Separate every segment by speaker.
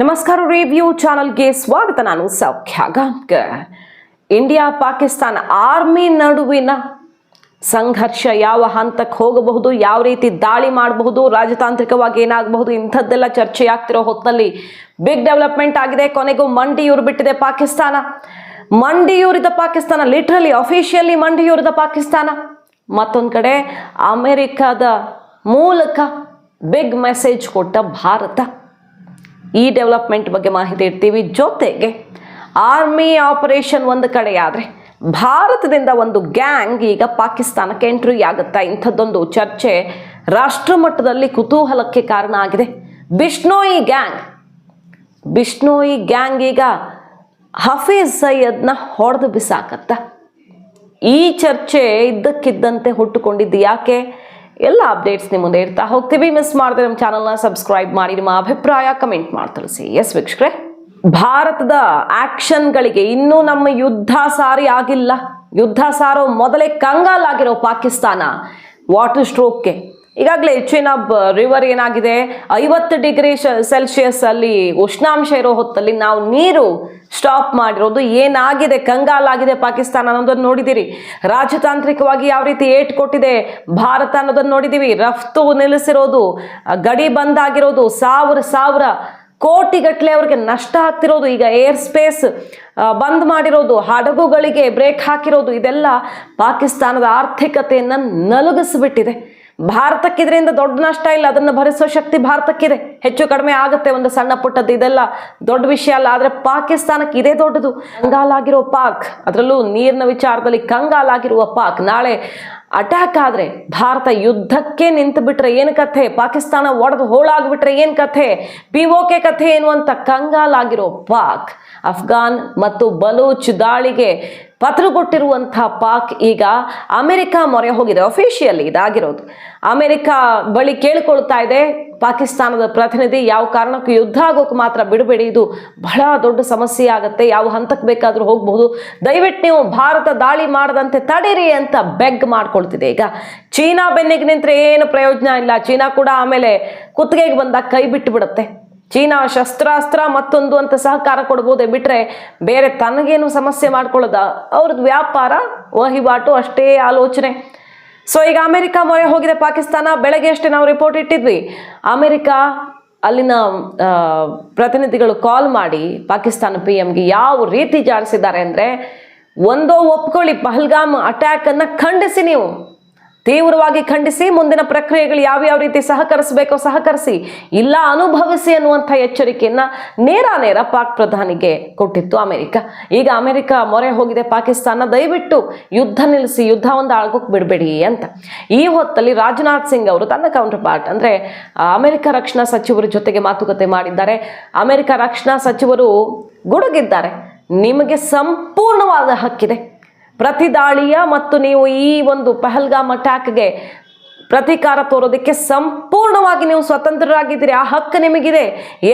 Speaker 1: ನಮಸ್ಕಾರ ರಿವ್ಯೂ ಚಾನಲ್ಗೆ ಸ್ವಾಗತ, ನಾನು ಸೌಖ್ಯ ಗಾಂಕರ್ ಇಂಡಿಯಾ, ಪಾಕಿಸ್ತಾನ ಆರ್ಮಿ ನಡುವಿನ ಸಂಘರ್ಷ ಯಾವ ಹಂತಕ್ಕೆ ಹೋಗಬಹುದು, ಯಾವ ರೀತಿ ದಾಳಿ ಮಾಡಬಹುದು, ರಾಜತಾಂತ್ರಿಕವಾಗಿ ಏನಾಗಬಹುದು, ಇಂಥದ್ದೆಲ್ಲ ಚರ್ಚೆ ಆಗ್ತಿರೋ ಹೊತ್ತಲ್ಲಿ ಬಿಗ್ ಡೆವಲಪ್ಮೆಂಟ್ ಆಗಿದೆ. ಕೊನೆಗೂ ಮಂಡಿಯೂರು ಬಿಟ್ಟಿದೆ ಪಾಕಿಸ್ತಾನ. ಮಂಡಿಯೂರಿದ ಪಾಕಿಸ್ತಾನ ಲಿಟ್ರಲಿ ಅಫಿಷಿಯಲಿ ಮಂಡಿಯೂರಿದ ಪಾಕಿಸ್ತಾನ. ಮತ್ತೊಂದು ಕಡೆ ಅಮೆರಿಕದ ಮೂಲಕ ಬಿಗ್ ಮೆಸೇಜ್ ಕೊಟ್ಟ ಭಾರತ. ಈ ಡೆವಲಪ್ಮೆಂಟ್ ಬಗ್ಗೆ ಮಾಹಿತಿ ಇಡ್ತೀವಿ. ಜೊತೆಗೆ ಆರ್ಮಿ ಆಪರೇಷನ್ ಒಂದು ಕಡೆಯಾದರೆ ಭಾರತದಿಂದ ಒಂದು ಗ್ಯಾಂಗ್ ಈಗ ಪಾಕಿಸ್ತಾನಕ್ಕೆ ಎಂಟ್ರಿ ಆಗುತ್ತಾ? ಇಂಥದ್ದೊಂದು ಚರ್ಚೆ ರಾಷ್ಟ್ರಮಟ್ಟದಲ್ಲಿ ಕುತೂಹಲಕ್ಕೆ ಕಾರಣ ಆಗಿದೆ. ಬಿಷ್ಣೋಯಿ ಗ್ಯಾಂಗ್ ಬಿಷ್ಣೋಯಿ ಗ್ಯಾಂಗ್ ಈಗ ಹಫೀಜ್ ಸೈಯದ್ನ ಹೊಡೆದು ಬಿಸಾಕತ್ತ? ಈ ಚರ್ಚೆ ಇದ್ದಕ್ಕಿದ್ದಂತೆ ಹುಟ್ಟುಕೊಂಡಿದ್ದು ಯಾಕೆ? ಎಲ್ಲ ಅಪ್ಡೇಟ್ಸ್ ನಿಮ್ಮ ಮುಂದೆ ಇರ್ತಾ ಹೋಗ್ತೀವಿ. ಮಿಸ್ ಮಾಡದೆ ನಮ್ಮ ಚಾನಲ್ನ ಸಬ್ಸ್ಕ್ರೈಬ್ ಮಾಡಿ, ನಿಮ್ಮ ಅಭಿಪ್ರಾಯ ಕಮೆಂಟ್ ಮಾಡಿ ತಿಳಿಸಿ. ಎಸ್ ವೀಕ್ಷಕರೇ, ಭಾರತದ ಆಕ್ಷನ್ಗಳಿಗೆ ಇನ್ನೂ ನಮ್ಮ ಯುದ್ಧ ಸಾರಿ ಆಗಿಲ್ಲ. ಯುದ್ಧ ಸಾರೋ ಮೊದಲೇ ಕಂಗಾಲಾಗಿರೋ ಪಾಕಿಸ್ತಾನ. ವಾಟರ್ ಸ್ಟ್ರೋಕ್ಗೆ ಈಗಾಗಲೇ ಚಿನಾಬ್ ರಿವರ್ ಏನಾಗಿದೆ? ಐವತ್ತು ಡಿಗ್ರಿ ಸೆಲ್ಸಿಯಸ್ ಅಲ್ಲಿ ಉಷ್ಣಾಂಶ ಇರೋ ಹೊತ್ತಲ್ಲಿ ನಾವು ನೀರು ಸ್ಟಾಪ್ ಮಾಡಿರೋದು ಏನಾಗಿದೆ? ಕಂಗಾಲಾಗಿದೆ ಪಾಕಿಸ್ತಾನ ಅನ್ನೋದನ್ನು ನೋಡಿದಿರಿ ರಾಜತಾಂತ್ರಿಕವಾಗಿ ಯಾವ ರೀತಿ ಏಟ್ ಕೊಟ್ಟಿದೆ ಭಾರತ ಅನ್ನೋದನ್ನು ನೋಡಿದ್ದೀವಿ. ರಫ್ತು ನಿಲ್ಲಿಸಿರೋದು ಗಡಿ ಬಂದ್ ಆಗಿರೋದು, ಸಾವಿರ ಸಾವಿರ ಕೋಟಿಗಟ್ಟಲೆ ಅವ್ರಿಗೆ ನಷ್ಟ ಆಗ್ತಿರೋದು. ಈಗ ಏರ್ ಸ್ಪೇಸ್ ಬಂದ್ ಮಾಡಿರೋದು, ಹಡಗುಗಳಿಗೆ ಬ್ರೇಕ್ ಹಾಕಿರೋದು. ಇದೆಲ್ಲ ಪಾಕಿಸ್ತಾನದ ಆರ್ಥಿಕತೆಯನ್ನು ನಲುಗಿಸ್ಬಿಟ್ಟಿದೆ. ಭಾರತಕ್ಕೆ ಇದರಿಂದ ದೊಡ್ಡ ನಷ್ಟ ಇಲ್ಲ, ಅದನ್ನು ಭರಿಸೋ ಶಕ್ತಿ ಭಾರತಕ್ಕಿದೆ. ಹೆಚ್ಚು ಕಡಿಮೆ ಆಗುತ್ತೆ ಒಂದು ಸಣ್ಣ ಪುಟ್ಟದ್ದು ಇದೆಲ್ಲ. ದೊಡ್ಡ ವಿಷಯ ಅಲ್ಲ, ಆದರೆ ಪಾಕಿಸ್ತಾನಕ್ಕೆ ಇದೇ ದೊಡ್ಡದು. ಕಂಗಾಲಾಗಿರೋ ಪಾಕ್, ಅದರಲ್ಲೂ ನೀರಿನ ವಿಚಾರದಲ್ಲಿ ಕಂಗಾಲಾಗಿರುವ ಪಾಕ್. ನಾಳೆ ಅಟ್ಯಾಕ್ ಆದ್ರೆ ಭಾರತ ಯುದ್ಧಕ್ಕೆ ನಿಂತು ಬಿಟ್ರೆ ಏನು ಕಥೆ? ಪಾಕಿಸ್ತಾನ ಒಡೆದು ಹೋಳಾಗ್ಬಿಟ್ರೆ ಏನು ಕಥೆ? ಪಿ ಕೆ ಕಥೆ ಎನ್ನುವಂಥ ಕಂಗಾಲಾಗಿರೋ ಪಾಕ್, ಅಫ್ಘಾನ್ ಮತ್ತು ಬಲೂಚ್ ದಾಳಿಗೆ ಪತ್ರ ಕೊಟ್ಟಿರುವಂತಹ ಪಾಕ್ ಈಗ ಅಮೆರಿಕ ಮೊರೆ ಹೋಗಿದೆ. ಅಫಿಷಿಯಲಿ ಇದಾಗಿರೋದು. ಅಮೆರಿಕ ಬಳಿ ಕೇಳಿಕೊಳ್ತಾ ಇದೆ ಪಾಕಿಸ್ತಾನದ ಪ್ರತಿನಿಧಿ ಯಾವ ಕಾರಣಕ್ಕೂ ಯುದ್ಧ ಆಗೋಕ್ಕೆ ಮಾತ್ರ ಬಿಡಬೇಡಿ. ಇದು ಬಹಳ ದೊಡ್ಡ ಸಮಸ್ಯೆ ಆಗುತ್ತೆ. ಯಾವ ಹಂತಕ್ಕೆ ಬೇಕಾದರೂ ಹೋಗಬಹುದು. ದಯವಿಟ್ಟು ನೀವು ಭಾರತ ದಾಳಿ ಮಾಡದಂತೆ ತಡೀರಿ ಅಂತ ಬೆಗ್ ಮಾಡ್ಕೊಳ್ತಿದೆ. ಈಗ ಚೀನಾ ಬೆನ್ನಿಗೆ ನಿಂತರೆ ಏನು ಪ್ರಯೋಜನ ಇಲ್ಲ. ಚೀನಾ ಕೂಡ ಆಮೇಲೆ ಕುತ್ತಿಗೆಗೆ ಬಂದಾಗ ಕೈ ಬಿಟ್ಟು ಬಿಡುತ್ತೆ ಚೀನಾ ಶಸ್ತ್ರಾಸ್ತ್ರ ಮತ್ತೊಂದು ಅಂತ ಸಹಕಾರ ಕೊಡ್ಬೋದೇ ಬಿಟ್ರೆ ಬೇರೆ ತನಗೇನು ಸಮಸ್ಯೆ ಮಾಡ್ಕೊಳ್ಳೋದ? ಅವ್ರದ್ದು ವ್ಯಾಪಾರ, ವಹಿವಾಟು ಅಷ್ಟೇ ಆಲೋಚನೆ. ಸೊ ಈಗ ಅಮೆರಿಕ ಮೊರೆ ಹೋಗಿದೆ ಪಾಕಿಸ್ತಾನ. ಬೆಳಗ್ಗೆ ಅಷ್ಟೇ ನಾವು ರಿಪೋರ್ಟ್ ಇಟ್ಟಿದ್ವಿ. ಅಮೆರಿಕ ಅಲ್ಲಿನ ಪ್ರತಿನಿಧಿಗಳು ಕಾಲ್ ಮಾಡಿ ಪಾಕಿಸ್ತಾನ ಪಿ ಎಮ್ಗೆ ಯಾವ ರೀತಿ ಜಾರಿಸಿದ್ದಾರೆ ಅಂದರೆ, ಒಂದೋ ಒಪ್ಕೊಳ್ಳಿ, ಪಹಲ್ಗಾಮ್ ಅಟ್ಯಾಕನ್ನು ಖಂಡಿಸಿ ನೀವು. ತೀವ್ರವಾಗಿ ಖಂಡಿಸಿ ಮುಂದಿನ ಪ್ರಕ್ರಿಯೆಗಳು ಯಾವ್ಯಾವ ರೀತಿ ಸಹಕರಿಸಬೇಕೋ ಸಹಕರಿಸಿ, ಇಲ್ಲ ಅನುಭವಿಸಿ ಅನ್ನುವಂಥ ಎಚ್ಚರಿಕೆಯನ್ನ ನೇರ ನೇರ ಪಾಕ್ ಪ್ರಧಾನಿಗೆ ಕೊಟ್ಟಿತ್ತು ಅಮೆರಿಕ. ಈಗ ಅಮೆರಿಕ ಮೊರೆ ಹೋಗಿದೆ ಪಾಕಿಸ್ತಾನ, ದಯವಿಟ್ಟು ಯುದ್ಧ ನಿಲ್ಲಿಸಿ, ಯುದ್ಧ ಒಂದು ಆಳ್ಗೋಕ್ ಬಿಡಬೇಡಿ ಅಂತ. ಈ ಹೊತ್ತಲ್ಲಿ ರಾಜನಾಥ್ ಸಿಂಗ್ ಅವರು ತನ್ನ ಕೌಂಟರ್ ಪಾರ್ಟ್ ಅಂದ್ರೆ ಅಮೆರಿಕ ರಕ್ಷಣಾ ಸಚಿವರ ಜೊತೆಗೆ ಮಾತುಕತೆ ಮಾಡಿದ್ದಾರೆ. ಅಮೆರಿಕ ರಕ್ಷಣಾ ಸಚಿವರು ಗುಡುಗಿದ್ದಾರೆ. ನಿಮಗೆ ಸಂಪೂರ್ಣವಾದ ಹಕ್ಕಿದೆ. ಪ್ರತಿದಾಳಿಯ ಮತ್ತು ನೀವು ಈ ಒಂದು ಪಹಲ್ಗಾಮ್ ಅಟ್ಯಾಕ್ಗೆ ಪ್ರತೀಕಾರ ತೋರೋದಕ್ಕೆ ಸಂಪೂರ್ಣವಾಗಿ ನೀವು ಸ್ವತಂತ್ರರಾಗಿದ್ದೀರಿ. ಆ ಹಕ್ಕು ನಿಮಗಿದೆ.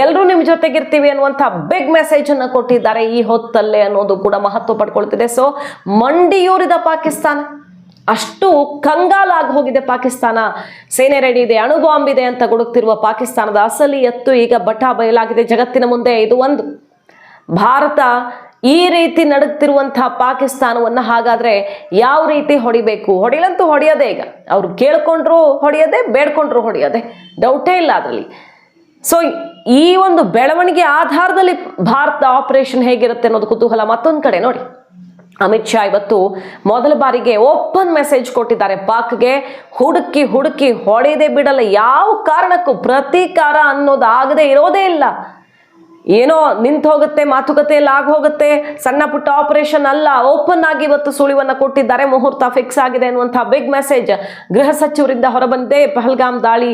Speaker 1: ಎಲ್ಲರೂ ನಿಮ್ಮ ಜೊತೆಗಿರ್ತೀವಿ ಅನ್ನುವಂಥ ಬಿಗ್ ಮೆಸೇಜ್ ಅನ್ನು ಕೊಟ್ಟಿದ್ದಾರೆ. ಈ ಹೊತ್ತಲ್ಲೇ ಅನ್ನೋದು ಕೂಡ ಮಹತ್ವ ಪಡ್ಕೊಳ್ತಿದೆ. ಸೊ ಮಂಡಿಯೂರಿದ ಪಾಕಿಸ್ತಾನ. ಅಷ್ಟು ಕಂಗಾಲಾಗಿ ಹೋಗಿದೆ ಪಾಕಿಸ್ತಾನ. ಸೇನೆ ರೆಡಿ ಇದೆ, ಅಣು ಬಾಂಬ್ ಇದೆ ಅಂತ ಗುಡುಕ್ತಿರುವ ಪಾಕಿಸ್ತಾನದ ಅಸಲಿ ಎತ್ತು ಈಗ ಬಟಾ ಬಯಲಾಗಿದೆ. ಜಗತ್ತಿನ ಮುಂದೆ ಇದು ಒಂದು. ಭಾರತ ಈ ರೀತಿ ನಡುಗ್ತಿರುವಂತಹ ಪಾಕಿಸ್ತಾನವನ್ನ ಹಾಗಾದ್ರೆ ಯಾವ ರೀತಿ ಹೊಡಿಬೇಕು? ಹೊಡಿಲಂತೂ ಹೊಡೆಯೋದೇ ಈಗ. ಅವ್ರು ಕೇಳ್ಕೊಂಡ್ರು ಹೊಡೆಯೋದೆ, ಬೇಡ್ಕೊಂಡ್ರು ಹೊಡೆಯೋದೆ. ಡೌಟೇ ಇಲ್ಲ ಅದರಲ್ಲಿ. ಸೊ ಈ ಒಂದು ಬೆಳವಣಿಗೆ ಆಧಾರದಲ್ಲಿ ಭಾರತ ಆಪರೇಷನ್ ಹೇಗಿರುತ್ತೆ ಅನ್ನೋದು ಕುತೂಹಲ ಮತ್ತೊಂದು ಕಡೆ ನೋಡಿ. ಅಮಿತ್ ಶಾ ಇವತ್ತು ಮೊದಲ ಬಾರಿಗೆ ಓಪನ್ ಮೆಸೇಜ್ ಕೊಟ್ಟಿದ್ದಾರೆ. ಪಾಕ್ಗೆ ಹುಡುಕಿ ಹುಡುಕಿ ಹೊಡೆಯದೆ ಬಿಡಲ್ಲ. ಯಾವ ಕಾರಣಕ್ಕೂ ಪ್ರತೀಕಾರ ಅನ್ನೋದು ಆಗದೆ ಇರೋದೇ ಇಲ್ಲ. ಏನೋ ನಿಂತು ಹೋಗುತ್ತೆ ಮಾತುಕತೆ ಎಲ್ಲ ಆಗ ಹೋಗುತ್ತೆ ಸಣ್ಣ ಪುಟ್ಟ ಆಪರೇಷನ್ ಅಲ್ಲ ಓಪನ್ ಆಗಿ ಇವತ್ತು ಸುಳಿವನ್ನ ಕೊಟ್ಟಿದ್ದಾರೆ ಮುಹೂರ್ತ ಫಿಕ್ಸ್ ಆಗಿದೆ ಅನ್ನುವಂಥ ಬಿಗ್ ಮೆಸೇಜ್ ಗೃಹ ಸಚಿವರಿಂದ ಹೊರಬಂದೆ ಪಹಲ್ಗಾಮ್ ದಾಳಿ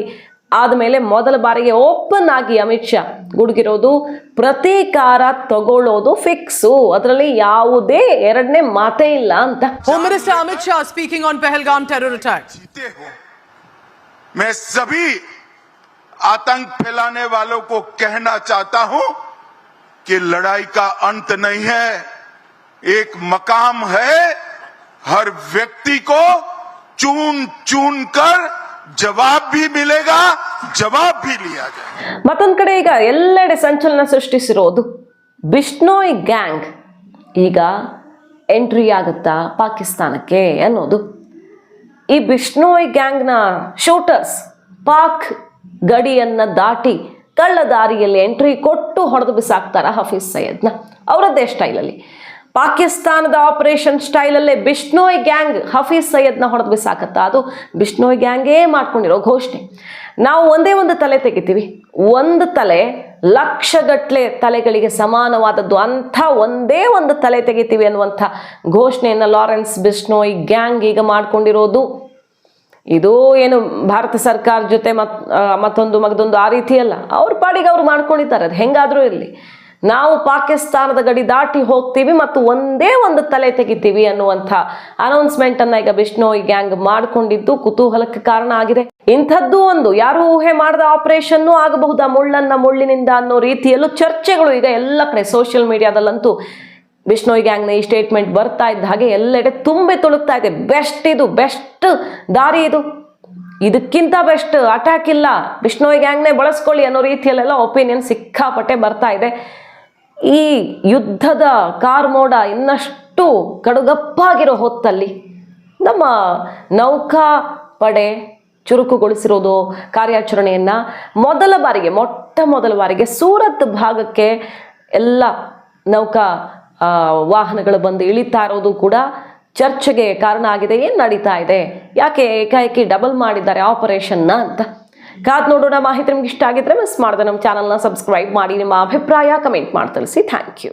Speaker 1: ಆದಮೇಲೆ ಮೊದಲ ಬಾರಿಗೆ ಓಪನ್ ಆಗಿ ಅಮಿತ್ ಶಾ ಗುಡುಗಿರೋದು ಪ್ರತೀಕಾರ ತಗೊಳ್ಳೋದು ಫಿಕ್ಸು ಅದರಲ್ಲಿ ಯಾವುದೇ ಎರಡನೇ ಮಾತೇ ಇಲ್ಲ ಅಂತ.
Speaker 2: Home minister Amit Shah speaking on Pahalgam terror attack.
Speaker 3: जीते हो मैं सभी आतंक फैलाने वालों को कहना चाहता हूं कि लड़ाई का अंत नहीं है एक मकाम है हर व्यक्ति को चून चून कर जवाब भी मिलेगा जवाब भी लिया जाएगा
Speaker 1: ಮತ್ತೊಂದು ಕಡೆ ಈಗ ಎಲ್ಲೆಡೆ ಸಂಚಲನ ಸೃಷ್ಟಿಸಿರೋದು ಬಿಷ್ಣೋಯ್ ಗ್ಯಾಂಗ್ ಈಗ ಎಂಟ್ರಿ ಆಗುತ್ತಾ ಪಾಕಿಸ್ತಾನಕ್ಕೆ ಅನ್ನೋದು ಈ ಬಿಷ್ಣೋಯ್ ಗ್ಯಾಂಗ್ನ ಶೂಟರ್ಸ್ ಪಾಕ್ ಗಡಿಯನ್ನ ದಾಟಿ ಕಳ್ಳ ದಾರಿಯಲ್ಲಿ ಎಂಟ್ರಿ ಕೊಟ್ಟು ಹೊಡೆದು ಬಿಸಾಕ್ತಾರ ಹಫೀಸ್ ಸೈಯದ್ನ. ಅವರದ್ದೇ ಸ್ಟೈಲಲ್ಲಿ ಪಾಕಿಸ್ತಾನದ ಆಪರೇಷನ್ ಸ್ಟೈಲಲ್ಲೇ ಬಿಷ್ಣೋಯ್ ಗ್ಯಾಂಗ್ ಹಫೀಸ್ ಸೈಯದ್ನ ಹೊಡೆದು ಬಿಸಾಕತ್ತ. ಅದು ಬಿಷ್ಣೋಯ್ ಗ್ಯಾಂಗೇ ಮಾಡ್ಕೊಂಡಿರೋ ಘೋಷಣೆ. ನಾವು ಒಂದೇ ಒಂದು ತಲೆ ತೆಗಿತೀವಿ. ಒಂದು ತಲೆ ಲಕ್ಷಗಟ್ಲೆ ತಲೆಗಳಿಗೆ ಸಮಾನವಾದದ್ದು ಅಂಥ ಒಂದೇ ಒಂದು ತಲೆ ತೆಗಿತೀವಿ ಅನ್ನುವಂಥ ಘೋಷಣೆಯನ್ನು ಲಾರೆನ್ಸ್ ಬಿಷ್ಣೋಯ್ ಗ್ಯಾಂಗ್ ಈಗ ಮಾಡ್ಕೊಂಡಿರೋದು. ಇದು ಏನು ಭಾರತ ಸರ್ಕಾರ ಜೊತೆ ಮತ್ ಮತ್ತೊಂದು ಮಗದೊಂದು ಆ ರೀತಿ ಅಲ್ಲ ಅವ್ರ ಪಾಡಿಗೆ ಅವ್ರು ಮಾಡ್ಕೊಂಡಿದ್ದಾರೆ ಅದು ಹೆಂಗಾದ್ರೂ ಇರಲಿ. ನಾವು ಪಾಕಿಸ್ತಾನದ ಗಡಿ ದಾಟಿ ಹೋಗ್ತೀವಿ ಮತ್ತು ಒಂದೇ ಒಂದು ತಲೆ ತೆಗಿತೀವಿ ಅನ್ನುವಂಥ ಅನೌನ್ಸ್ಮೆಂಟ್ ಅನ್ನ ಈಗ ಈ ಗ್ಯಾಂಗ್ ಮಾಡ್ಕೊಂಡಿದ್ದು ಕುತೂಹಲಕ್ಕೆ ಕಾರಣ ಆಗಿದೆ. ಇಂಥದ್ದು ಒಂದು, ಯಾರು ಊಹೆ ಮಾಡಿದ ಆಪರೇಷನ್ನು ಆಗಬಹುದಾ ಮುಳ್ಳನ್ನ ಮುಳ್ಳಿನಿಂದ ಅನ್ನೋ ರೀತಿಯಲ್ಲೂ ಚರ್ಚೆಗಳು ಈಗ ಎಲ್ಲ ಕಡೆ, ಸೋಷಿಯಲ್ ಮೀಡಿಯಾದಲ್ಲಂತೂ ಬಿಷ್ಣೋಯ್ ಗ್ಯಾಂಗ್ನ ಈ ಸ್ಟೇಟ್ಮೆಂಟ್ ಬರ್ತಾ ಇದ್ದ ಹಾಗೆ ಎಲ್ಲೆಡೆ ತುಂಬಿ ತುಳುಕ್ತಾ ಇದೆ. ಬೆಸ್ಟ್ ಇದು ಬೆಸ್ಟ್ ದಾರಿ ಇದು. ಇದಕ್ಕಿಂತ ಬೆಸ್ಟ್ ಅಟ್ಯಾಕ್ ಇಲ್ಲ. ಬಿಷ್ಣೋಯ್ ಗ್ಯಾಂಗ್ನೇ ಬಳಸ್ಕೊಳ್ಳಿ ಅನ್ನೋ ರೀತಿಯಲ್ಲೆಲ್ಲ ಒಪಿನಿಯನ್ ಸಿಕ್ಕಾಪಟ್ಟೆ ಬರ್ತಾ ಇದೆ. ಈ ಯುದ್ಧದ ಕಾರ್ಮೋಡ ಇನ್ನಷ್ಟು ಕಡುಗಪ್ಪಾಗಿರೋ ಹೊತ್ತಲ್ಲಿ ನಮ್ಮ ನೌಕಾ ಪಡೆ ಚುರುಕುಗೊಳಿಸಿರೋದು ಕಾರ್ಯಾಚರಣೆಯನ್ನ ಮೊದಲ ಬಾರಿಗೆ, ಮೊಟ್ಟ ಮೊದಲ ಬಾರಿಗೆ ಸೂರತ್ ಭಾಗಕ್ಕೆ ಎಲ್ಲ ನೌಕಾ ವಾಹನಗಳು ಬಂದು ಇಳಿತಾ ಇರೋದು ಕೂಡ ಚರ್ಚೆಗೆ ಕಾರಣ ಆಗಿದೆ. ಏನು ನಡೀತಾ ಇದೆ? ಯಾಕೆ ಏಕಾಏಕಿ ಡಬಲ್ ಮಾಡಿದ್ದಾರೆ ಆಪರೇಷನ್ನ ಅಂತ? ಕಾದ್ ನೋಡೋಣ, ಮಾಹಿತಿ ನಿಮ್ಗೆ ಇಷ್ಟ ಆಗಿದ್ರೆ ಮಿಸ್ ಮಾಡಿದೆ. ನಮ್ಮ ಚಾನಲ್ನ ಸಬ್ಸ್ಕ್ರೈಬ್ ಮಾಡಿ, ನಿಮ್ಮ ಅಭಿಪ್ರಾಯ ಕಮೆಂಟ್ ಮಾಡಿ, ತಿಳಿಸಿ. Thank you